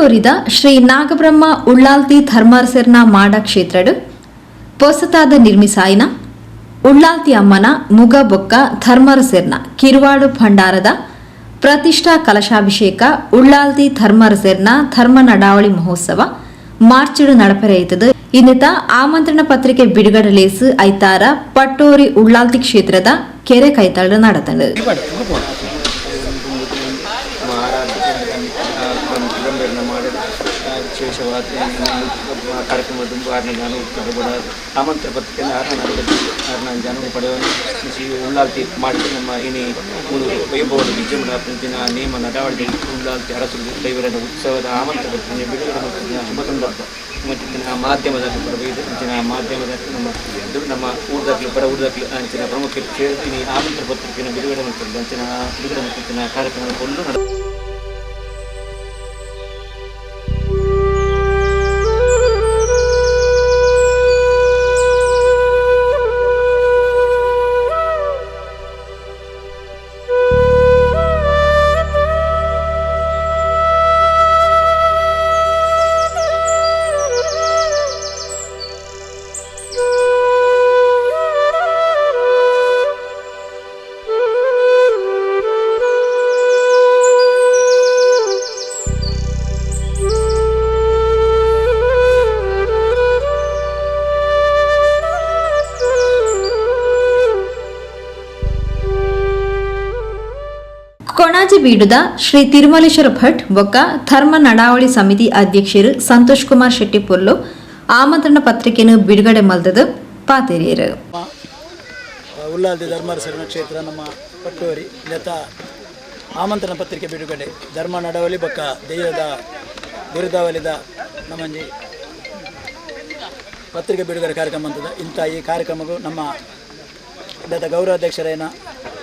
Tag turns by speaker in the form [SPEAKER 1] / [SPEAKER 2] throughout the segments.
[SPEAKER 1] ಪಟ್ಟೂರಿದ ಶ್ರೀ ನಾಗಬ್ರಹ್ಮ ಉಳ್ಳಾಲ್ತಿ ಧರ್ಮಾರ್ಸೆರ್ನ ಮಾಡ ಕ್ಷೇತ್ರಡು. ಪೊಸತಾದ ನಿರ್ಮಿಸಾಯಿನ ಉಳ್ಳಾಲ್ತಿ ಅಮ್ಮನ ಮುಗಬೊಕ್ಕ ಧರ್ಮರಸೆರ್ನ ಕಿರುವಾಡು ಭಂಡಾರದ ಪ್ರತಿಷ್ಠಾ ಕಲಶಾಭಿಷೇಕ ಉಳ್ಳಾಲ್ತಿ ಧರ್ಮರಸೆರ್ನ ಧರ್ಮ ನಡಾವಳಿ ಮಹೋತ್ಸವ ಮಾರ್ಚಿಡು ನಡಪರೆಯುತ್ತದೆ ಇನ್ನಿತ ಆಮಂತ್ರಣ ಪತ್ರಿಕೆ ಬಿಡುಗಡಲೇಸು ಐತಾರ ಪಟ್ಟೋರಿ ಉಳ್ಳಾಲ್ತಿ ಕ್ಷೇತ್ರದ ಕೆರೆ ಕೈತಾಳು ನಡತಂಡು.
[SPEAKER 2] ವಿಶೇಷವಾದ ಕಾರ್ಯಕ್ರಮ ತುಂಬ ಆರನೇ ಜಾನು ಕೂಡ ಆಮಂತ್ರ ಪತ್ರಿಕೆಯನ್ನು ಆರನೇ ಆರನೇ ಜಾನು ಪಡೆಯುವ ಶ್ರೀ ಉಳ್ಳಾಲ್ತಿ ಮಾಡಿ ನಮ್ಮ ಇನಿ ಒಂದು ವೈಭವದ ವಿಜೃಂಭಣಾ ಪ್ರತಿದಿನ ನೇಮ ನಡಾವಳಿ ಉಳ್ಳಾಲ್ತಿ ಅರಸು ದೈವರದ ಉತ್ಸವದ ಆಮಂತ್ರ ಪತ್ರಿಕೆ ಬಿಡುಗಡೆ ಮತ್ತು ಶುಭ ಸಂದರ್ಭ. ಮತ್ತು ಇದನ್ನ ಮಾಧ್ಯಮದ ಬರಬೇಕು ಅಂಚಿನ ಮಾಧ್ಯಮದ ನಮ್ಮ ನಮ್ಮ ಊರ್ದಾಗ್ಲು ಬಡ ಊರ್ದಾಗ್ಲು ಅಂಚಿನ ಪ್ರಮುಖ ಕೇಳ್ತೀನಿ ಆಮಂತ್ರ ಪತ್ರಿಕೆಯನ್ನು ಬಿಡುಗಡೆ ಮಾಡ್ತಾರೆ ಅಂಚಿನ ಬಿಡುಗಡೆ ಮತ್ತು ಕಾರ್ಯಕ್ರಮ ಕೊಂಡು
[SPEAKER 1] ಕೊಣಾಜಿ ಬೀಡುದ ಶ್ರೀ ತಿರುಮಲೇಶ್ವರ ಭಟ್ ಬೊಕ್ಕ ಧರ್ಮ ನಡಾವಳಿ ಸಮಿತಿ ಅಧ್ಯಕ್ಷರು ಸಂತೋಷ್ ಕುಮಾರ್ ಶೆಟ್ಟಿ ಪೊಲ್ಲು ಆಮಂತ್ರಣ ಪತ್ರಿಕೆಯನ್ನು ಬಿಡುಗಡೆ ಮಲ್ದದು ಪಾತೆರಿಯರು.
[SPEAKER 3] ಉಲ್ಲಾದಿ ಧರ್ಮಾರಸರಣ ಕ್ಷೇತ್ರ ನಮ್ಮ ಪಟ್ಟೂರಿ ನೆತ ಆಮಂತ್ರಣ ಪತ್ರಿಕೆ ಬಿಡುಗಡೆ. ಧರ್ಮ ನಡವಳಿ ಬೊಕ್ಕ ದೈವದ ಬಿರುದಾವಲಿದ ನಮ್ಮಂಜಿ ಪತ್ರಿಕೆ ಬಿಡುಗಡೆ ಕಾರ್ಯಕ್ರಮ ಅಂತದ. ಇಂಥ ಈ ಕಾರ್ಯಕ್ರಮಗೂ ನಮ್ಮ ಗೌರವಾಧ್ಯಕ್ಷರೇನ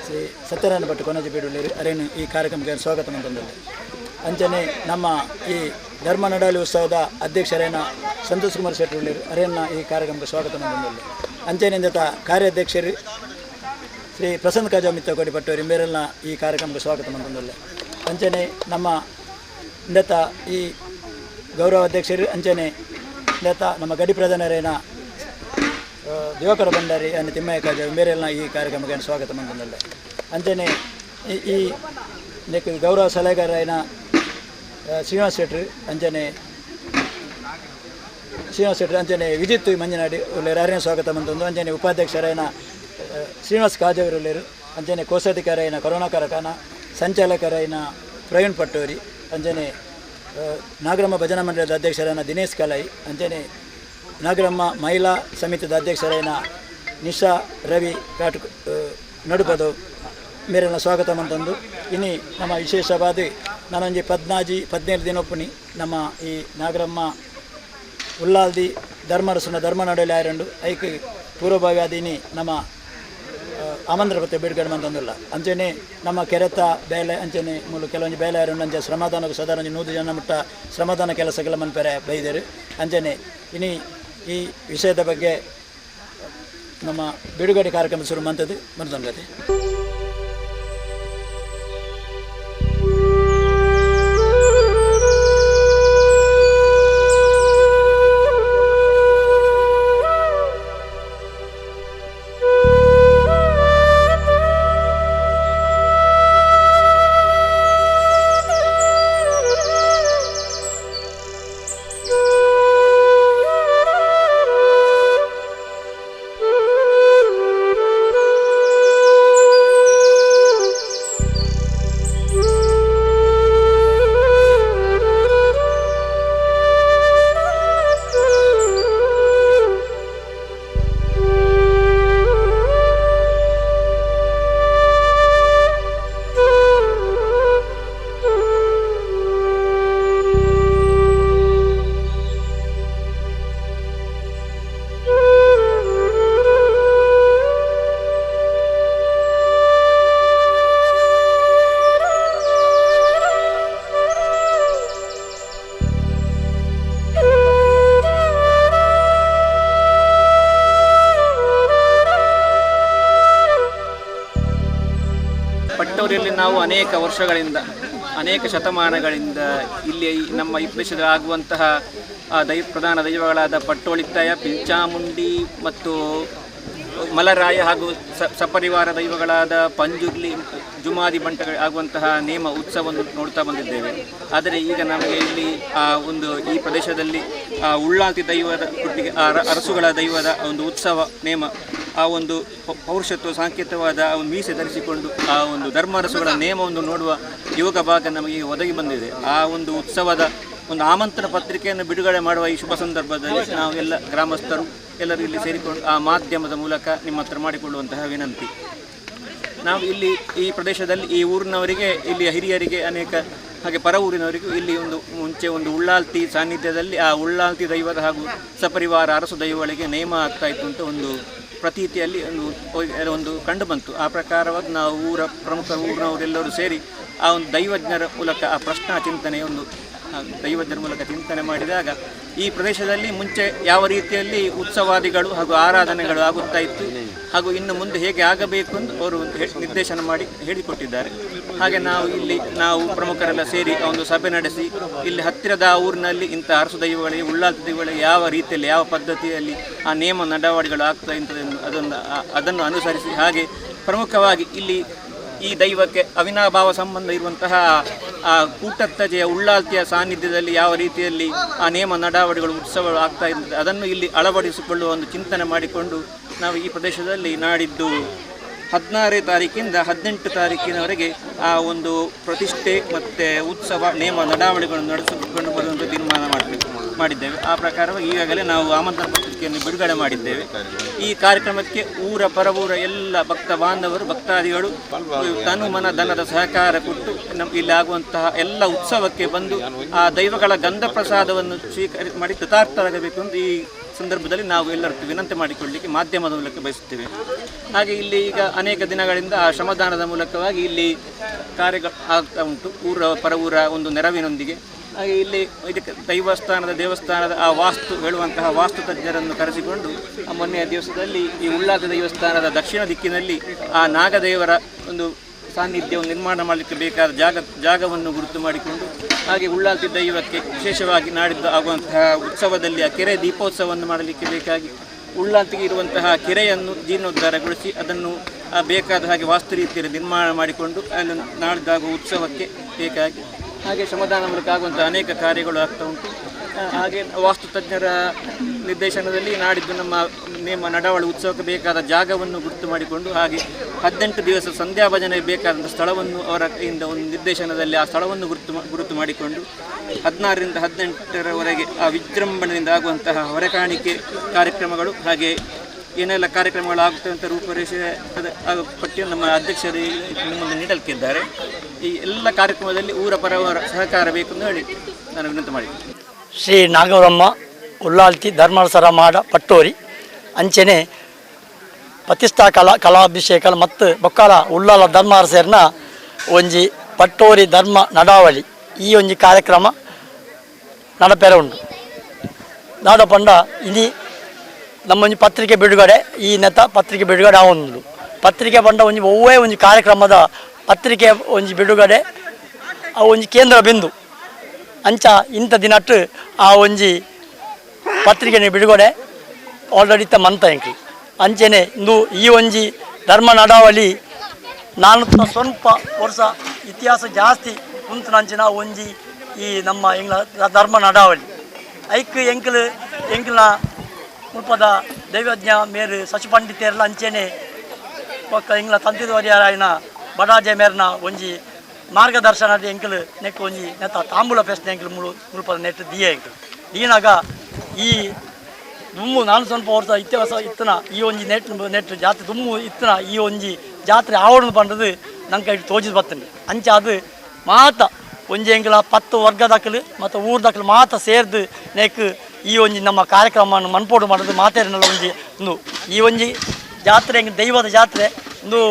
[SPEAKER 3] ಶ್ರೀ ಸತ್ಯನಾರಾಯಣ ಭಟ್ ಕೊನಜಿ ಬಿಡುಳ್ಳೇರು ಅರೇನು ಈ ಕಾರ್ಯಕ್ರಮಕ್ಕೆ ಸ್ವಾಗತ ಅಂತಂದಲ್ಲಿ ಅಂಚನೆ ನಮ್ಮ ಈ ಧರ್ಮ ನಡಾಲಿ ಉತ್ಸವದ ಅಧ್ಯಕ್ಷರೇನ ಸಂತೋಷ್ ಕುಮಾರ್ ಶೆಟ್ಟಿ ಅರೇನ ಈ ಕಾರ್ಯಕ್ರಮಕ್ಕೆ ಸ್ವಾಗತ ಅಂತಂದಲ್ಲಿ ಅಂಚನೆಯಿಂದ ಕಾರ್ಯಾಧ್ಯಕ್ಷರು ಶ್ರೀ ಪ್ರಸನ್ನ ಕಾಜಾ ಮಿತ್ರ ಕೋಡಿ ಪಟ್ಟವರು ಮೇರೆಲ್ಲ ಈ ಕಾರ್ಯಕ್ರಮಕ್ಕೆ ಸ್ವಾಗತ ಅಂತಂದಲ್ಲ ಅಂಚನೆ ನಮ್ಮ ಇಂದತ ಈ ಗೌರವ ಅಧ್ಯಕ್ಷರು ಅಂಚನೆ ಇಂದತ ನಮ್ಮ ಗಡಿ ಪ್ರಧಾನರೇನ ದಿವಾಕರ ಭಂಡಾರಿ ಅನ್ನ ತಿಮ್ಮಯ್ಯ ಕಾಜ ಮೇರೆಲ್ಲ ಈ ಕಾರ್ಯಕ್ರಮಕ್ಕೆ ಸ್ವಾಗತ ಮಂದಲ್ಲ ಅಂಚನೆ ಈ ಗೌರವ ಸಲಹೆಗಾರನ ಆ, ಶ್ರೀನಿವಾಸ್ ಶೆಟ್ರು ಅಂಜನೆ ಶ್ರೀನಿವಾಸ್ ಶೆಟ್ಟಿ ಅಂಜನೆ ವಿಜಿತ್ ಮಂಜನಾಡಿ ಒಳ್ಳೆಯ ಅರಣ್ಯ ಸ್ವಾಗತ ಬಂತಂದು ಅಂಜನೆ ಉಪಾಧ್ಯಕ್ಷರಾಯನ ಆ, ಶ್ರೀನಿವಾಸ್ ಕಾಜವರು ಒಳ್ಳೆಯರು ಅಂಚನೆ ಕೋಶಾಧಿಕಾರಿಯನ ಕರುಣಾಕರ ಸಂಚಾಲಕರ ಸಂಚಾಲಕರಾಯನ ಪ್ರವೀಣ್ ಪಟ್ಟೋರಿ. ಅಂಜನೆ ನಾಗರಮ್ಮ ಭಜನಾ ಮಂಡಳದ ನಾಗರಮ್ಮ ಮಹಿಳಾ ಸಮಿತಿದ ಅಧ್ಯಕ್ಷರಾಯನ ನಿಶಾ ರವಿ ಕಾಟು ನಡುಪದು ಮೇರೆಲ್ಲ ಸ್ವಾಗತ ಮಂತಂದು. ಇನಿ ನಮ್ಮ ವಿಶೇಷವಾದ ನಾನೊಂಜಿ ಪದ್ನಾಜಿ ಪದಿನೇಳು ದಿನೊಪ್ಪುನಿ ನಮ್ಮ ಈ ನಾಗರಮ್ಮ ಉಲ್ಲಾಲ್ದಿ ಧರ್ಮರಸನ ಧರ್ಮ ನಡುವೆ ಆಯರಂಡು ಐಕ್ ಪೂರ್ವಭಾವಿ ಆದೀನಿ ನಮ್ಮ ಆ, ಆಮಂತ್ರ ಪತ್ರ ಬಿಡುಗಡೆ ಮಂತಂದಿಲ್ಲ. ಅಂಚನೆ ನಮ್ಮ ಕೆರೆತ ಬೇಲೆ ಅಂಚನೆ ಮೂಲಕ ಕೆಲವೊಂದು ಬೇಲೆ ಆರು ಅಂಚೆ ಶ್ರಮದಾನ ಸಾಧಾರಣ ನೂರು ಜನ ಮುಟ್ಟ ಶ್ರಮದಾನ ಕೆಲಸಗಳ ಮನ್ಪೆರೆ ಬೈದರು. ಅಂಚನೆ ಇನಿ ಈ ವಿಷಯದ ಬಗ್ಗೆ ನಮ್ಮ ಬಿಡುಗಡೆ ಕಾರ್ಯಕ್ರಮ ಶುರು ಮಂತದ್ದು ಮರ್ತಂಗತೆ
[SPEAKER 4] ನಾವು ಅನೇಕ ವರ್ಷಗಳಿಂದ
[SPEAKER 2] ಅನೇಕ ಶತಮಾನಗಳಿಂದ ಇಲ್ಲಿ ನಮ್ಮ ಪ್ರದೇಶದಲ್ಲಿ ಆಗುವಂತಹ ಆ, ದೈ ಪ್ರಧಾನ ದೈವಗಳಾದ ಪಟ್ಟೋಳಿತ್ತಾಯ ಪಿಂಚಾಮುಂಡಿ ಮತ್ತು ಮಲರಾಯ ಹಾಗೂ ಸ ಸಪರಿವಾರ ದೈವಗಳಾದ ಪಂಜುರ್ಲಿ ಜುಮಾದಿ ಬಂಟಗಳು ಆಗುವಂತಹ ನೇಮ ಉತ್ಸವವನ್ನು ನೋಡ್ತಾ ಬಂದಿದ್ದೇವೆ. ಆದರೆ ಈಗ ನಮಗೆ ಇಲ್ಲಿ ಆ ಒಂದು ಈ ಪ್ರದೇಶದಲ್ಲಿ ಉಳ್ಳಾತಿ ದೈವದ ಕುಟ್ಟಿಗೆ ಅರಸುಗಳ ದೈವದ ಒಂದು ಉತ್ಸವ ನೇಮ ಆ ಒಂದು ಪೌರುಷತ್ವ ಸಾಂಕೇತವಾದ ಆ ಒಂದು ಮೀಸೆ ಧರಿಸಿಕೊಂಡು ಆ ಒಂದು ಧರ್ಮರಸಗಳ ನೇಮವನ್ನು ನೋಡುವ ಯೋಗ ಭಾಗ ನಮಗೆ ಒದಗಿ ಬಂದಿದೆ. ಆ ಒಂದು ಉತ್ಸವದ ಒಂದು ಆಮಂತ್ರಣ ಪತ್ರಿಕೆಯನ್ನು ಬಿಡುಗಡೆ ಮಾಡುವ ಈ ಶುಭ ಸಂದರ್ಭದಲ್ಲಿ ನಾವು ಎಲ್ಲ ಗ್ರಾಮಸ್ಥರು ಎಲ್ಲರೂ ಇಲ್ಲಿ ಸೇರಿಕೊಂಡು ಆ ಮಾಧ್ಯಮದ ಮೂಲಕ ನಿಮ್ಮ ಹತ್ರ ಮಾಡಿಕೊಳ್ಳುವಂತಹ ವಿನಂತಿ. ನಾವು ಇಲ್ಲಿ ಈ ಪ್ರದೇಶದಲ್ಲಿ, ಈ ಊರಿನವರಿಗೆ ಇಲ್ಲಿ ಹಿರಿಯರಿಗೆ, ಅನೇಕ ಹಾಗೆ ಪರ ಊರಿನವರಿಗೂ ಇಲ್ಲಿ ಒಂದು ಮುಂಚೆ ಒಂದು ಉಳ್ಳಾಲ್ತಿ ಸಾನ್ನಿಧ್ಯದಲ್ಲಿ ಆ ಉಳ್ಳಾಲ್ತಿ ದೈವದ ಹಾಗೂ ಸಪರಿವಾರ ಅರಸು ದೈವಗಳಿಗೆ ನೇಮ ಆಗ್ತಾ ಇತ್ತು ಅಂತ ಒಂದು ಪ್ರತೀತಿಯಲ್ಲಿ ಒಂದು ಒಂದು ಕಂಡು ಬಂತು. ಆ ಪ್ರಕಾರವಾಗಿ ನಾವು ಊರ ಪ್ರಮುಖ ಊರಿನವರೆಲ್ಲರೂ ಸೇರಿ ಆ ಒಂದು ದೈವಜ್ಞರ ಮೂಲಕ, ಆ ಪ್ರಶ್ನಾ ಚಿಂತನೆ ಒಂದು ದೈವಜ್ಞರ ಮೂಲಕ ಚಿಂತನೆ ಮಾಡಿದಾಗ ಈ ಪ್ರದೇಶದಲ್ಲಿ ಮುಂಚೆ ಯಾವ ರೀತಿಯಲ್ಲಿ ಉತ್ಸವಾದಿಗಳು ಹಾಗೂ ಆರಾಧನೆಗಳು ಆಗುತ್ತಾ ಇತ್ತು ಹಾಗೂ ಇನ್ನು ಮುಂದೆ ಹೇಗೆ ಆಗಬೇಕು ಎಂದು ಅವರು ನಿರ್ದೇಶನ ಮಾಡಿ ಹೇಳಿಕೊಟ್ಟಿದ್ದಾರೆ. ಹಾಗೆ ನಾವು ಇಲ್ಲಿ, ನಾವು ಪ್ರಮುಖರೆಲ್ಲ ಸೇರಿ ಒಂದು ಸಭೆ ನಡೆಸಿ ಇಲ್ಲಿ ಹತ್ತಿರದ ಊರಿನಲ್ಲಿ ಇಂಥ ಅರಸು ದೈವಗಳಿಗೆ, ಉಳ್ಳಾಲ್ತಿ ದೈವಗಳಿಗೆ ಯಾವ ರೀತಿಯಲ್ಲಿ, ಯಾವ ಪದ್ಧತಿಯಲ್ಲಿ ಆ ನಿಯಮ, ನಡಾವಳಿಗಳು ಆಗ್ತಾ ಇರ್ತದೆ ಎಂದು ಅದನ್ನು ಅದನ್ನು ಅನುಸರಿಸಿ. ಹಾಗೆ ಪ್ರಮುಖವಾಗಿ ಇಲ್ಲಿ ಈ ದೈವಕ್ಕೆ ಅವಿನಾಭಾವ ಸಂಬಂಧ ಇರುವಂತಹ, ಆ ಕೂಟತ್ತಜೆಯ ಉಳ್ಳಾಲ್ತಿಯ ಸಾನ್ನಿಧ್ಯದಲ್ಲಿ ಯಾವ ರೀತಿಯಲ್ಲಿ ಆ ನಿಯಮ ನಡಾವಳಿಗಳು, ಉತ್ಸವಗಳು ಆಗ್ತಾ ಇರ್ತದೆ, ಅದನ್ನು ಇಲ್ಲಿ ಅಳವಡಿಸಿಕೊಳ್ಳುವ ಒಂದು ಚಿಂತನೆ ಮಾಡಿಕೊಂಡು ನಾವು ಈ ಪ್ರದೇಶದಲ್ಲಿ ನಾಡಿದ್ದು ಹದಿನಾರನೇ ತಾರೀಕಿಂದ ಹದಿನೆಂಟು ತಾರೀಕಿನವರೆಗೆ ಆ ಒಂದು ಪ್ರತಿಷ್ಠೆ ಮತ್ತು ಉತ್ಸವ, ನೇಮ, ನಡಾವಳಿಗಳನ್ನು ನಡೆಸಿಕೊಂಡು ಬರುವಂಥ ತೀರ್ಮಾನ ಮಾಡಬೇಕು, ಮಾಡಿದ್ದೇವೆ. ಆ ಪ್ರಕಾರವಾಗಿ ಈಗಾಗಲೇ ನಾವು ಆಮಂತ್ರಣ ಪತ್ರಿಕೆಯನ್ನು ಬಿಡುಗಡೆ ಮಾಡಿದ್ದೇವೆ. ಈ ಕಾರ್ಯಕ್ರಮಕ್ಕೆ ಊರ, ಪರವೂರ ಎಲ್ಲ ಭಕ್ತ ಬಾಂಧವರು, ಭಕ್ತಾದಿಗಳು, ತನು ಮನ ಧನದ ಸಹಕಾರ ಕೊಟ್ಟು ನಮ್ಮ ಇಲ್ಲಿ ಆಗುವಂತಹ ಎಲ್ಲ ಉತ್ಸವಕ್ಕೆ ಬಂದು ಆ ದೈವಗಳ ಗಂಧ ಪ್ರಸಾದವನ್ನು ಸ್ವೀಕರಿ, ಮಾಡಿ ಕೃತಾರ್ಥರಾಗಬೇಕು ಅಂತ ಈ ಸಂದರ್ಭದಲ್ಲಿ ನಾವು ಎಲ್ಲರೂ ವಿನಂತಿ ಮಾಡಿಕೊಳ್ಳಲಿಕ್ಕೆ ಮಾಧ್ಯಮದ ಮೂಲಕ ಬಯಸುತ್ತೇವೆ. ಹಾಗೆ ಇಲ್ಲಿ ಈಗ ಅನೇಕ ದಿನಗಳಿಂದ ಆ ಶ್ರಮದಾನದ ಮೂಲಕವಾಗಿ ಇಲ್ಲಿ ಕಾರ್ಯಗಳು ಆಗ್ತಾ ಉಂಟು. ಊರ ಪರವೂರ ಒಂದು ನೆರವಿನೊಂದಿಗೆ. ಹಾಗೆ ಇಲ್ಲಿ ಇದಕ್ಕೆ ದೈವಸ್ಥಾನದ, ದೇವಸ್ಥಾನದ ಆ ವಾಸ್ತು, ಹೇಳುವಂತಹ ವಾಸ್ತು ತಜ್ಞರನ್ನು ಕರೆಸಿಕೊಂಡು ಮೊನ್ನೆಯ ದಿವಸದಲ್ಲಿ ಈ ಉಳ್ಳಾದ ದೇವಸ್ಥಾನದ ದಕ್ಷಿಣ ದಿಕ್ಕಿನಲ್ಲಿ ಆ ನಾಗದೇವರ ಒಂದು ಸಾನ್ನಿಧ್ಯವನ್ನು ನಿರ್ಮಾಣ ಮಾಡಲಿಕ್ಕೆ ಬೇಕಾದ ಜಾಗ ಜಾಗವನ್ನು ಗುರುತು ಮಾಡಿಕೊಂಡು ಹಾಗೆ ಉಳ್ಳಾಲ್ತಿ ದೈವಕ್ಕೆ ವಿಶೇಷವಾಗಿ ನಾಡಿದ್ದು ಆಗುವಂತಹ ಉತ್ಸವದಲ್ಲಿ ಆ ಕೆರೆ ದೀಪೋತ್ಸವವನ್ನು ಮಾಡಲಿಕ್ಕೆ ಬೇಕಾಗಿ ಉಳ್ಳಾಲ್ತಿಗೆ ಇರುವಂತಹ ಕೆರೆಯನ್ನು ಜೀರ್ಣೋದ್ಧಾರಗೊಳಿಸಿ ಅದನ್ನು ಬೇಕಾದ ಹಾಗೆ ವಾಸ್ತು ರೀತಿಯಲ್ಲಿ ನಿರ್ಮಾಣ ಮಾಡಿಕೊಂಡು ಅಲ್ಲಿ ನಾಡಿದ್ದಾಗುವ ಉತ್ಸವಕ್ಕೆ ಬೇಕಾಗಿ ಹಾಗೆ ಶ್ರಮದಾನ ಮೂಲಕ ಆಗುವಂಥ ಅನೇಕ ಕಾರ್ಯಗಳು ಆಗ್ತಾ ಉಂಟು. ಹಾಗೆ ವಾಸ್ತು ತಜ್ಞರ ನಿರ್ದೇಶನದಲ್ಲಿ ನಾಡಿದ್ದು ನಮ್ಮ ನೇಮ ನಡಾವಳಿ ಉತ್ಸವಕ್ಕೆ ಬೇಕಾದ ಜಾಗವನ್ನು ಗುರುತು ಮಾಡಿಕೊಂಡು ಹಾಗೆ ಹದಿನೆಂಟು ದಿವಸ ಸಂಧ್ಯಾ ಭಜನೆಗೆ ಬೇಕಾದಂಥ ಸ್ಥಳವನ್ನು ಅವರ ಕೈಯಿಂದ ಒಂದು ನಿರ್ದೇಶನದಲ್ಲಿ ಆ ಸ್ಥಳವನ್ನು ಗುರುತು ಗುರುತು ಮಾಡಿಕೊಂಡು ಹದಿನಾರರಿಂದ ಹದಿನೆಂಟರವರೆಗೆ ಆ ವಿಜೃಂಭಣೆಯಿಂದ ಆಗುವಂತಹ ಹೊರೆಕಾಣಿಕೆ ಕಾರ್ಯಕ್ರಮಗಳು ಹಾಗೆ ಏನೆಲ್ಲ ಕಾರ್ಯಕ್ರಮಗಳು ಆಗುತ್ತವೆ ಅಂತ ರೂಪರೇಷೆ ಅದು ಪಟ್ಟಿಯನ್ನು ನಮ್ಮ ಅಧ್ಯಕ್ಷರು ನಿಮ್ಮನ್ನು ನೀಡಲಿಕ್ಕಿದ್ದಾರೆ. ಈ ಎಲ್ಲ ಕಾರ್ಯಕ್ರಮದಲ್ಲಿ ಊರ ಪರವರ ಸಹಕಾರ ಬೇಕು ಅಂತ ಹೇಳಿ ನಾನು ವಿನಂತಿ ಮಾಡಿದ್ದೀನಿ.
[SPEAKER 4] ಶ್ರೀ ನಾಗವರಮ್ಮ ಉಳ್ಳಾಲ್ತಿ ಧರ್ಮಸರ ಮಾಡ ಪಟ್ಟೋರಿ, ಅಂಚನೆ ಪ್ರತಿಷ್ಠಾ ಕಲಾ ಕಲಾಭಿಷೇಕ ಮತ್ತು ಬೊಕ್ಕಲ ಉಳ್ಳಾಲ ಧರ್ಮಾರ ಸೇರಿನ ಒಂಜಿ ಪಟ್ಟೋರಿ ಧರ್ಮ ನಡಾವಳಿ. ಈ ಒಂಜಿ ಕಾರ್ಯಕ್ರಮ ನಡಪೆರ ಉಂಟು ದಾದ ಪಂಡ ಇನಿ ನಮ್ಮ ಒಂಜಿ ಪತ್ರಿಕೆ ಬಿಡುಗಡೆ, ಈ ನೆತ ಪತ್ರಿಕೆ ಬಿಡುಗಡೆ ಆವೊಂದು ಪತ್ರಿಕೆ ಪಂಡ ಒಂಜಿ ಒವ್ವೇ ಒಂಜಿ ಕಾರ್ಯಕ್ರಮದ ಪತ್ರಿಕೆ ಒಂಜಿ ಬಿಡುಗಡೆ ಆ ಒಂಜಿ ಕೇಂದ್ರ ಬಿಂದು. ಅಂಚ ಇಂಥ ದಿನಟ್ಟು ಆ ಒಂಜಿ ಪತ್ರಿಕೆನ ಬಿಡುಗಡೆ. ಆಲ್ರೆಡಿ ಇತ್ತ ಮಂತ ಎಂಕ್ಲಿ ಅಂಚೆನೆ ಇಂದು ಈ ಒಂಜಿ ಧರ್ಮ ನಡಾವಳಿ ನಾನು ಸ್ವಲ್ಪ ವರ್ಷ ಇತಿಹಾಸ ಜಾಸ್ತಿ ಕುಂತು ನಂಚಿನ ಒಂಜಿ ಈ ನಮ್ಮ ಎಂಗ್ಲ ಧರ್ಮ ನಡಾವಳಿ. ಐಕ್ ಎಂಕ್ಲು ಎಂಕ್ಲ ಮುಲ್ಪದ ದೈವಜ್ಞ ಮೇರು ಸಚಿ ಪಂಡಿತೇರ್ಲ ಅಂಚೆನೆ ಪಕ್ಕ ಎಂಗ್ಲ ತಂತಿದವರಿಯಾರಾಯನ ಬಡಾಜೆ ಮೇರ್ನ ಒಂಜಿ ಮಾರ್ಗದರ್ಶನದ ಎಂಕಲು ನೆಕ್ ಒಂಜಿ ನೆತ್ತ ತಾಂಬೂಲ ಫೆಸ್ಟ್ ಎಂಕಲು ಮುಳು ಮುಳುಪದ ನೆಟ್ ದಿಯ ಎಂಕಲು. ದೀನಾಗ ಈ ದುಮ್ಮು ನಾನು ಸ್ವಲ್ಪ ವರ್ಷ ಇತ್ಯವಸ ಇತ್ತನ, ಈ ಒಂಜಿ ನೆಟ್ ನೆಟ್ ಜಾತ್ರೆ ದುಮ್ಮು ಇತ್ತನ, ಈ ಒಂಜಿ ಜಾತ್ರೆ ಆವಡನ್ನು ಪಂಡದು ನಂಗೆ ಕೈ ತೋಜಿದ್ ಬರ್ತಂಡೆ ಅಂಚ ಅದು ಮಾತ ಒಂಜಿ ಎಂಕಲ ಪತ್ತು ವರ್ಗದಕ್ಕಲು ಮತ್ತು ಊರ್ದಕ್ಕಲು ಮಾತ ಸೇರ್ದು ನೆಕ್ ಈ ಒಂಜಿ ನಮ್ಮ ಕಾರ್ಯಕ್ರಮವನ್ನು ಮನ್ಪೋಡು ಮಾಡೋದು ಮಾತೇರಿನಲ್ಲ ಒಂಜಿ ಒಂದು. ಈ ಒಂಜಿ ಜಾತ್ರೆ ದೈವದ ಜಾತ್ರೆ. ಒಂದು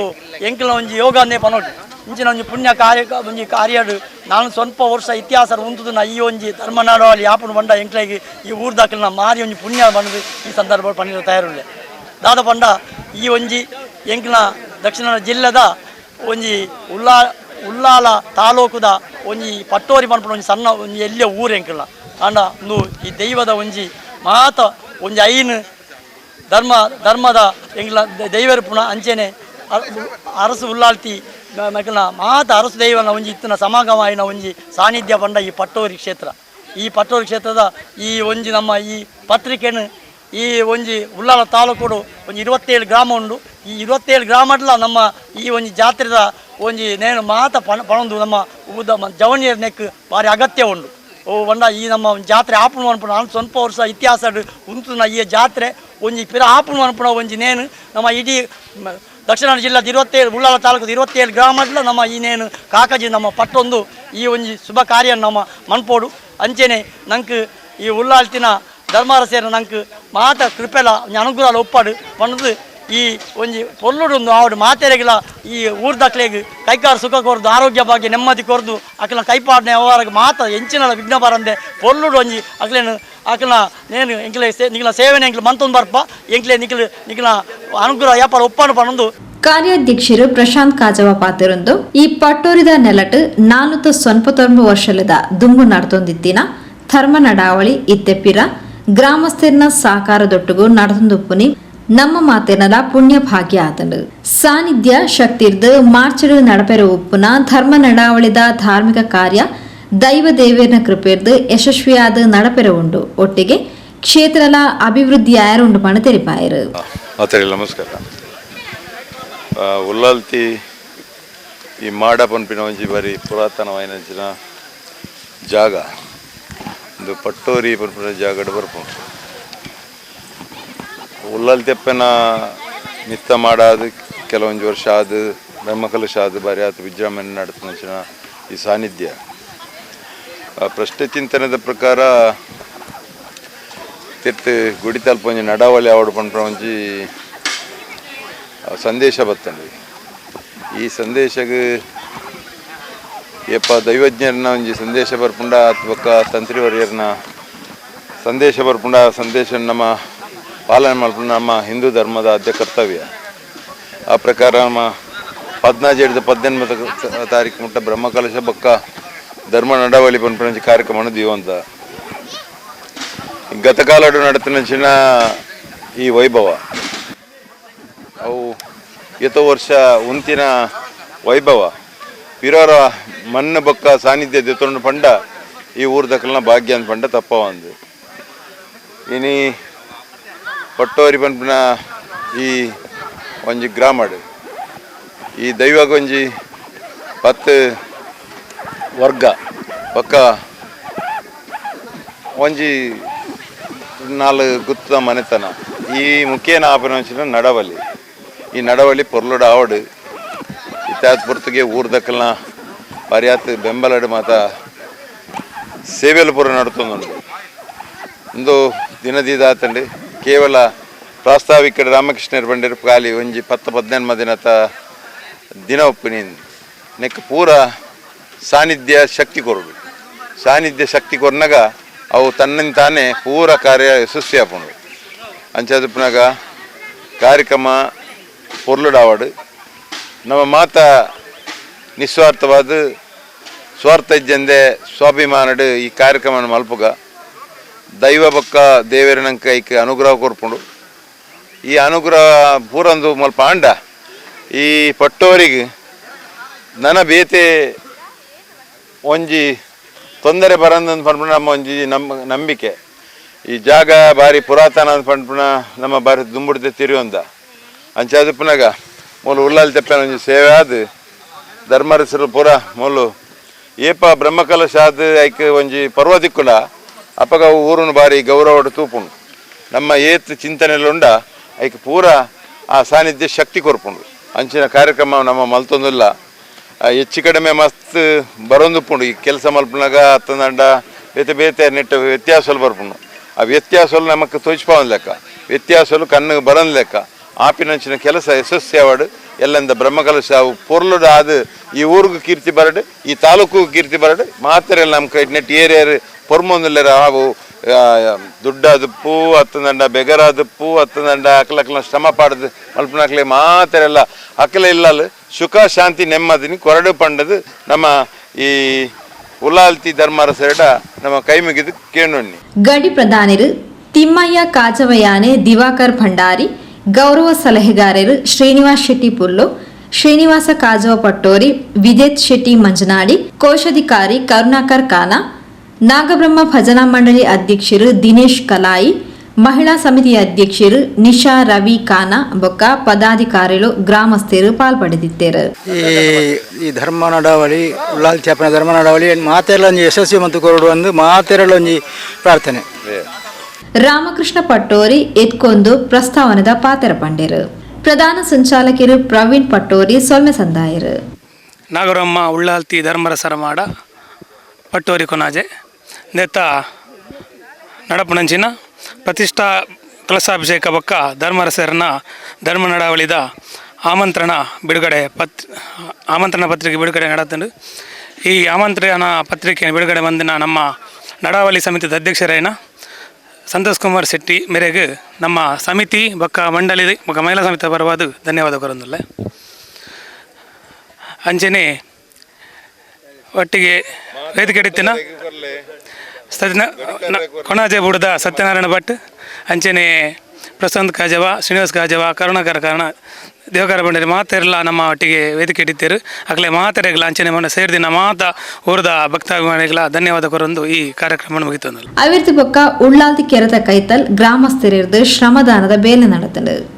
[SPEAKER 4] ಎಂಕಲ ಒಂಜಿ ಯೋಗ ಅನ್ನೇ ಪನೋಡು ಇಂಚಿನ ಒಂಜಿ ಪುಣ್ಯ ಕಾರ್ಯ ಒಂಜಿ ಕಾರ್ಯಡ್. ನಾನು ಸ್ವಲ್ಪ ವರ್ಷ ಇತಿಹಾಸ ಉಂಟುದು ನಾ ಈ ಒಂಜಿ ಧರ್ಮನಾಡು ಅಲ್ಲಿ ಯಾಪನು ಬಂಡ ಎಂಕ್ಲೆಗೆ ಈ ಊರ್ದಾಕಲ್ನ ಮಾರಿ ಒಂಜಿ ಪುಣ್ಯ ಬಂದು ಈ ಸಂದರ್ಭ ಪಂಡಿತ ತಯಾರುಳ್ಳೆ. ದಾದ ಪಂಡ, ಈ ಒಂಜಿ ಎಂಕ್ಲ ದಕ್ಷಿಣ ಜಿಲ್ಲೆದ ಒಂಜಿ ಉಲ್ಲಾ, ಉಲ್ಲಾಲ ತಾಲೂಕುದ ಒಂಜಿ ಪಟ್ಟೋರಿ ಮನ್ಪುನ ಒಂಜಿ ಸಣ್ಣ ಒಂಜಿ ಎಲ್ಲಿಯ ಊರು ಎಂಕಲ್ಲ ಅಂಡ ಒಂದು ಈ ದೈವದ ಒಂಜಿ ಮಾತ ಒಂಜಿ ಐನು ಧರ್ಮ, ಧರ್ಮದ ಎಂಗ್ಲ ದೈವರ ಪುಣ ಅಂಚೆನೆ ಅರಸು ಉಳ್ಳಾಳ್ತಿ ಮ- ಮಕ್ಕಳ ಮಾತ ಅರಸು ದೈವನ ಒಂಜಿ ಇತ್ತಿನ ಸಮಾಗಮಾಯಿನ ಒಂಜಿ ಸಾನ್ನಿಧ್ಯ ಬಂಡ ಈ ಪಟ್ಟೋರಿ ಕ್ಷೇತ್ರ. ಈ ಪಟ್ಟೋರಿ ಕ್ಷೇತ್ರದ ಈ ಒಂಜಿ ನಮ್ಮ ಈ ಪತ್ರಿಕೆನು ಈ ಒಂಜಿ ಉಳ್ಳಾಲ ತಾಲೂಕು ಒಂಜಿ ಇರುವತ್ತೇಳು ಗ್ರಾಮ ಉಂಡು. ಈ ಇರುವತ್ತೇಳು ಗ್ರಾಮಡ್ಲ ನಮ್ಮ ಈ ಒಂಜಿ ಜಾತ್ರೆದ ಒಂಜಿ ನೇನು ಮಾತ ಪಣ ಪಣೊಂದು ನಮ್ಮ ಉದ ಜವನಿಯರ್ ನೆಕ್ ಭಾರಿ ಅಗತ್ಯ ಉಂಡು. ಓ ಬಂಡ ಈ ನಮ್ಮ ಜಾತ್ರೆ ಆಪುಣ ಅನ್ಪುಣ, ನಾನು ಸ್ವಲ್ಪ ವರ್ಷ ಇತಿಹಾಸ ಉಂತುನ ಈ ಜಾತ್ರೆ, ಒಂಜಿ ಪಿರ ಆಪುಣ ಅನ್ಪುಣ ಒಂಜಿ ನೇನು ನಮ್ಮ ಇಡೀ ದಕ್ಷಿಣ ಜಿಲ್ಲೆದ ಇರುವತ್ತೇಳು, ಉಳ್ಳಾಲ ತಾಲೂಕು ಇರುವತ್ತೇಳು ಗ್ರಾಮದಲ್ಲ ನಮ್ಮ ಈ ನೇನು ಕಾಕಜಿ, ನಮ್ಮ ಪಟ್ಟೊಂದು ಈ ಒಂಜಿ ಶುಭ ಕಾರ್ಯ ನಮ್ಮ ಮನ್ಪೋಡು, ಅಂಚೆನೆ ನಂಕ್ ಈ ಉಳ್ಳಾಳ್ತಿನ ಧರ್ಮಾರಸೇನ ನಂಕ್ ಮಾತ ಕೃಪೆಲ ಅನುಗ್ರಹ ಒಪ್ಪಾಡು ಪಂಡದು ಈ ಒಂಜಿ ಪೊಲ್ಲುಡೊಂದು ಆವಡು ಮಾತೆರೆಗಿಲ ಈ ಊರ್ದಕ್ಲೆಗ್ ಕೈಕಾರ ಸುಖ ಕೊರ್ದು, ಆರೋಗ್ಯ ಭಾಗ್ಯ ನೆಮ್ಮದಿ ಕೊರ್ದು ಅಕ್ಲ ಕೈಪಾಡ್ನೆ ಅವರಿಗೆ ಮಾತ ಎಂಚಿನ ವಿಘ್ನ ಬರಂದೆ. ಪೊಲ್ಲುಡು ಒಂಜಿ ಅಕ್ಲೇನು ಅಕ್ಲ ನೇನು ಎಂಕ್ಲೆ ನಿಕ್ಲ ಸೇವೆನೆ ಎಂಕ್ಲೆ ಮಂತೊಂದು ಬರ್ಪ, ಎಂಕ್ಲೆ ನಿಕ್ಲ ನಿಕ್ಲ ಅನುಗ್ರಹ ವ್ಯಾಪಾರ ಒಪ್ಪಾಡು ಪಣಂದು.
[SPEAKER 1] ಕಾರ್ಯಾಧ್ಯಕ್ಷರು ಪ್ರಶಾಂತ್ ಕಾಜವ ಪಾತಿರೊಂದು. ಈ ಪಟ್ಟೋರಿದ ನೆಲಟ್ ನಾನುತ ಸ್ವಲ್ಪ ತೊಂಬ ವರ್ಷಲದ ದುಂಬು ನಡ್ತೊಂದಿತ್ತಿನ ಧರ್ಮ ನಡಾವಳಿ ಇತ್ತೆಪ್ಪಿರ. ಗ್ರಾಮಸ್ಥರಿನ ಸಾಕಾರದೊಟ್ಟಿಗೂ ನಡೆದೊಂದುಪ್ಪುನಿ ನಮ್ಮ ಮಾತೆನಲ ಪುಣ್ಯ ಭಾಗ್ಯ ಆತಂಡು ಸಾನ್ನಿಧ್ಯ ಶಕ್ತಿರ್ದು ಮಾರ್ಚಡು ನಡಪೆರ ಉಪ್ಪುನ ಧರ್ಮ ನಡಾವಳಿದ ಧಾರ್ಮಿಕ ಕಾರ್ಯ, ದೈವ ದೇವೇರ್ನ ಕೃಪೆರ್ದು ಯಶಸ್ವಿಯಾದ ನಡಪೆರ ಉಂಡು. ಒಟ್ಟಿಗೆ ಕ್ಷೇತ್ರಲ ಅಭಿವೃದ್ಧಿ ಉಂಡು ಪಣ ತೆರಿಪಾಯರು.
[SPEAKER 5] ನಮಸ್ಕಾರ. ಉಲ್ಲಾಲ್ತಿ ಈ ಮಾಡ ಪನ್ಪಿನ ಒಂಜಿ ಬರಿ ಪುರಾತನವಾಯಿನಂಚಿನ ಜಾಗ. ಒಂದು ಪಟ್ಟೋರಿ ಪನ್ಪಿನ ಜಾಗಡ್ ಬರ್ಪುಂಡು ಉಲ್ಲಾಲ್ತಿ ತೆಪ್ಪನ ಮಿತ್ತ ಮಾಡಾದ ಕೆಲವೊಂದು ವರ್ಷ ಆದು ಬ್ರಹ್ಮಕಲಶ ಆದ ಬಾರಿ ಆತ ವಿಜೃಂಭಣೆ ನಡತನಂಚಿನ ಈ ಸಾನ್ನಿಧ್ಯ. ಪ್ರಶ್ನೆ ಚಿಂತನದ ಪ್ರಕಾರ ತಿರ್ತು ಗುಡಿ ತಲ್ಪೊಂಜಿ ನಡಾವಳಿ ಆವಡ್ ಪಂಡ್ರ ಒಂಜಿ ಸಂದೇಶ ಬತ್ತಂಡಿ ಈ ಸಂದೇಶಗ್ ಯಪ್ಪ ದೈವಜ್ಞರನ್ನ ಒಂಜಿ ಸಂದೇಶ ಬರ್ಪುಂಡ ಅಥವಾ ತಂತ್ರಿವರ್ಯರ್ನ ಸಂದೇಶ ಬರ್ಪುಂಡ ಸಂದೇಶ ನಮ್ಮ ಪಾಲನೆ ಮಲ್ಪುಂಡ ನಮ್ಮ ಹಿಂದೂ ಧರ್ಮದ ಆದ್ಯ ಕರ್ತವ್ಯ. ಆ ಪ್ರಕಾರ ನಮ್ಮ ಪದ್ನಾಜು ಹಿಡಿದು ಪದ್ನೆಂಬತ್ತು ತಾರೀಕು ಮುಟ್ಟ ಬ್ರಹ್ಮಕಲಶ ಬಕ್ಕ ಧರ್ಮ ನಡಾವಳಿ ಪನ್ಪುಣ ಕಾರ್ಯಕ್ರಮ ದೀವಂತ ಗತಕಾಲಡು ನಡತಿನ ಈ ವೈಭವ. ಅವು ಎತ್ತೋ ವರ್ಷ ಉಂತಿನ ವೈಭವ. ಪಿರೋರ ಮಣ್ಣು ಬೊಕ್ಕ ಸಾನ್ನಿಧ್ಯ ದೆತ್ತೊಂಡು ಪಂಡ ಈ ಊರ್ ದಕ್ಕಲ್ನ ಭಾಗ್ಯ ಅಂತ ಪಂಡ ತಪ್ಪ ಒಂದು ಇನಿ ಪಟ್ಟೋರಿ ಪನ್ಪಿನ ಈ ಒಂಜಿ ಗ್ರಾಮಡ್ ಈ ದೈವಗ ಒಂಜಿ ಪತ್ತು ವರ್ಗ. ಪಕ್ಕ ಒಂಜಿ ನಾಲ್ ಗುತ್ತ ಮನೆತನ. ಈ ಮುಖೇನ ಆಪನ ನಡವಲಿ ಈ ನಡವಳಿ ಪೊರ್ಲುಡ ಆವಡು. ಇತ್ತಾತ್ ಪೊರ್ತುಗೆ ಊರ್ ದಕ್ಕಲ್ನ ಪರಿಯಾತ್ ಬೆಂಬಲಡು ಮಾತ ಸೇವೆಲು ಪೂರ ನಡ್ತೊಂದುಂಡು ಇಂದು ದಿನದಿದಾತಂಡು ಕೇವಲ ಪ್ರಾಸ್ತಾವಿಕ ರಾಮಕೃಷ್ಣ ಬಂಡಿರು ಕಾಲಿ ಒಂಜಿ ಪತ್ತ ಪದ್ನೆಂಟು ದಿನದ ದಿನ ಒಪ್ಪಿನಿಂದ. ನೆಕ್ಕ ಪೂರ ಸಾನ್ನಿಧ್ಯ ಶಕ್ತಿ ಕೊರಡು ಸಾನ್ನಿಧ್ಯ ಶಕ್ತಿ ಕೊರ್ನಾಗ ಅವು ತನ್ನಿಂದ ತಾನೇ ಪೂರ ಕಾರ್ಯ ಯಶಸ್ವಿ ಆಪುಂಡು ಅಂಚಾದಪ್ಪನಾಗ ಕಾರ್ಯಕ್ರಮ ಪೊರ್ಲುಡಾವಾಡು. ನಮ್ಮ ಮಾತ ನಿಸ್ವಾರ್ಥವಾದ ಸ್ವಾರ್ಥ ಇಜ್ಜಂದೆ ಸ್ವಾಭಿಮಾನಡು ಈ ಕಾರ್ಯಕ್ರಮ ಮಲ್ಪುಗ. ದೈವ ಬೊಕ್ಕ ದೇವರಿನಂಕ ಐಕ್ ಅನುಗ್ರಹ ಕೊರ್ಪುಂಡು ಈ ಅನುಗ್ರಹ ಪೂರಂದು ಮಲ್ಪ ಪಾಂಡ, ಈ ಪಟ್ಟೋರಿಗೆ ನನ್ನ ಬೇತೆ ಒಂಜಿ ತೊಂದರೆ ಬರಂದು ಪಂಪುಣ ನಮ್ಮ ಒಂಜಿ ನಮ್ಮ ನಂಬಿಕೆ. ಈ ಜಾಗ ಬಾರಿ ಪುರಾತನ ಪಂಪುಣ ನಮ್ಮ ಭಾರಿ ದುಂಬುಡ್ದೆ ತಿರುವಂದ. ಅಂಚೆ ಪುನಗ ಮೂಲು ಉಳ್ಳಾಲ್ ತೆಪ್ಪನ ಒಂಜಿ ಸೇವೆ ಆದ್, ಧರ್ಮರಸರು ಪೂರ ಮೊಲು ಏಪ ಬ್ರಹ್ಮಕಲಶ ಆದ, ಐಕ್ ಒಂಜಿ ಪರ್ವದಿಕ್ಕುಲ ಅಪ್ಪಗ ಊರನ್ನು ಬಾರಿ ಗೌರವಡು ತೂಪುಂಡು. ನಮ್ಮ ಏತ್ ಚಿಂತನೆಲುಂಡ ಐಕ್ ಪೂರ ಆ ಸಾನ್ನಿಧ್ಯ ಶಕ್ತಿ ಕೊರ್ಪುಂಡು. ಅಂಚಿನ ಕಾರ್ಯಕ್ರಮ ನಮ್ಮ ಮಲ್ತೊಂದುಲ್ಲ. ಹೆಚ್ಚು ಕಡಿಮೆ ಮಸ್ತ್ ಬರೊಂದುಪ್ಪುಂಡು. ಈ ಕೆಲಸ ಮಲ್ಪನಾಗ ಅತ್ತಂದಂಡ ಬೇತೆ ಬೇತೆ ನೆಟ್ಟ ವ್ಯತ್ಯಾಸಲು ಬರ್ಪುಂಡು. ಆ ವ್ಯತ್ಯಾಸಲು ನಮಗೆ ತೋಚ್ಪಾವನ್ ಲೆಕ್ಕ. ವ್ಯತ್ಯಾಸಲು ಕಣ್ಣಿಗೆ ಬರನ್ ಲೆಕ್ಕ. ಆಪಿನಂಚಿನ ಕೆಲಸ ಯಶಸ್ವಿ ಆವಡು ಎಲ್ಲಂದ ಬ್ರಹ್ಮಕಲಶ ಅವು ಪೊರ್ಲುಡು ಆದ ಈ ಊರಿಗೂ ಕೀರ್ತಿ ಬರಡು, ಈ ತಾಲೂಕು ಕೀರ್ತಿ ಬರಡು. ಮಾತ್ರ ನಮ್ಮ ಕೈ ನೆಟ್ ಏರಿಯರ್ ಪೊರ್ಮೊಂದಿಲ್ಲರ ಅವು ದುಡ್ಡ ಅದುಪ್ಪು ಹತ್ತಂದಂಡ ಬೆಗರ ಅದುಪ್ಪು ಹತ್ತಂದಂಡ ಅಕ್ಲಕ್ಲ ಶ್ರಮ ಪಾಡದು ಮಾತ್ರ ಎಲ್ಲ ಅಕ್ಕಲ ಇಲ್ಲಲು. ಸುಖ, ಶಾಂತಿ ನೆಮ್ಮದಿನಿ ಕೊರಡು ಪಂಡದು ನಮ್ಮ ಈ ಉಲಾಲ್ತಿ ಧರ್ಮರ ಸೇಡ ನಮ್ಮ ಕೈ ಮುಗಿದು ಕೇಳಿ
[SPEAKER 1] ಗಡಿ ಪ್ರಧಾನಿರು ತಿಮ್ಮಯ್ಯ ಕಾಚವಯಾನೆ ದಿವಾಕರ್ ಭಂಡಾರಿ ಗೌರವ ಸಲಹೆಗಾರರು ಶ್ರೀನಿವಾಸ್ ಶೆಟ್ಟಿ ಪುಲ್ಲು ಶ್ರೀನಿವಾಸ ಕಾಜವ ಪಟ್ಟೋರಿ ವಿಜೇತ್ ಶೆಟ್ಟಿ ಮಂಜನಾಡಿ ಕೋಶಾಧಿಕಾರಿ ಕರುಣಾಕರ್ ಖಾನ ನಾಗಬ್ರಹ್ಮ ಭಜನಾ ಮಂಡಳಿ ಅಧ್ಯಕ್ಷರು ದಿನೇಶ್ ಕಲಾಯಿ ಮಹಿಳಾ ಸಮಿತಿ ಅಧ್ಯಕ್ಷರು ನಿಶಾ ರವಿ ಖಾನ ಬೊಕ್ಕ ಪದಾಧಿಕಾರಿಗಳು ಗ್ರಾಮಸ್ಥರು ಪಾಲ್ಪಡೆದಿದ್ದರು.
[SPEAKER 3] ಈ ಈ ಧರ್ಮ ನಡಾವಳಿ ಉಳ್ಳಾಲ್ ಚಾಪನ ಧರ್ಮ ನಡಾವಳಿ ಮಾತೆಲ್ಲ ಯಶಸ್ವಿ ಮತ್ತು ಕೊರಡು ಒಂದು ಪ್ರಾರ್ಥನೆ.
[SPEAKER 1] ರಾಮಕೃಷ್ಣ ಪಟ್ಟೋರಿ ಎತ್ಕೊಂದು ಪ್ರಸ್ತಾವನದ ಪಾತ್ರ ಪಂಡಿರು. ಪ್ರಧಾನ ಸಂಚಾಲಕರು ಪ್ರವೀಣ್ ಪಟ್ಟೋರಿ ಸೊಲ್ಮೆ ಸಂದಾಯರು.
[SPEAKER 6] ನಾಗರಮ್ಮ ಉಳ್ಳಾಲ್ತಿ ಧರ್ಮರಸರ ಮಾಡ, ಪಟ್ಟೋರಿ ಕೊನಾಜೆ. ನೆತ್ತ ನಡಪಣಂಚಿನ ಪ್ರತಿಷ್ಠಾ ಕಲಸಾಭಿಷೇಕ ಪಕ್ಕ ಧರ್ಮರಸರನ ಧರ್ಮ ನಡಾವಳಿದ ಆಮಂತ್ರಣ ಬಿಡುಗಡೆ ಪತ್, ಆಮಂತ್ರಣ ಪತ್ರಿಕೆ ಬಿಡುಗಡೆ ನಡತಂಡು. ಈ ಆಮಂತ್ರಣ ಪತ್ರಿಕೆ ಬಿಡುಗಡೆ ಬಂದಿನ ನಮ್ಮ ನಡಾವಳಿ ಸಮಿತಿಯ ಅಧ್ಯಕ್ಷರೇನ ಸಂತೋಷ್ ಕುಮಾರ್ ಶೆಟ್ಟಿ ಮೇರೆಗೆ ನಮ್ಮ ಸಮಿತಿ ಬಕ್ಕ ಮಂಡಳಿ ಬೊಕ್ಕ ಮಹಿಳಾ ಸಮಿತಿ ಪರವಾದ ಧನ್ಯವಾದ ಕೊರೊಂದುಲ್ಲೆ. ಅಂಜನೆ, ಒಟ್ಟಿಗೆ ವೇದಿಕೆ ಇಡ್ತೀನ ಸತ್ಯನ ಕೊಣಾಜೆ ಬುಡದ ಸತ್ಯನಾರಾಯಣ ಭಟ್ ಅಂಚನೆ ಪ್ರಶಾಂತ್ ಕಾಜವ, ಶ್ರೀನಿವಾಸ್ ಕಾಜವ, ಕರುಣಾಕರ ಕಾರಣ ದೇವಕಾರ ಬಂಡರಿ ಮಾತೆರೆಲ್ಲ ನಮ್ಮ ಒಟ್ಟಿಗೆ ವೇದಿಕೆ ಇಟ್ಟಿದ್ದೇರು. ಆಗಲೇ ಮಾತೆರೆಗಳ ಅಂಚನೆ ಮಾಡಿ ಸೇರಿದಿನ ಮಾತ ಊರದ ಭಕ್ತಾಭಿಮಾನಿಗಳ ಧನ್ಯವಾದ ಕೊರೊಂದು ಈ ಕಾರ್ಯಕ್ರಮ ಮುಗಿತು
[SPEAKER 1] ಅವಿರ್ತಿ ಪಕ್ಕ ಉಳ್ಳಾಲ್ತಿ ಕೆರೆತ ಕೈತಲ್ ಗ್ರಾಮಸ್ಥರಿರ್ದು ಶ್ರಮದಾನದ ಬೇಲೆ ನಡೆತಂಡು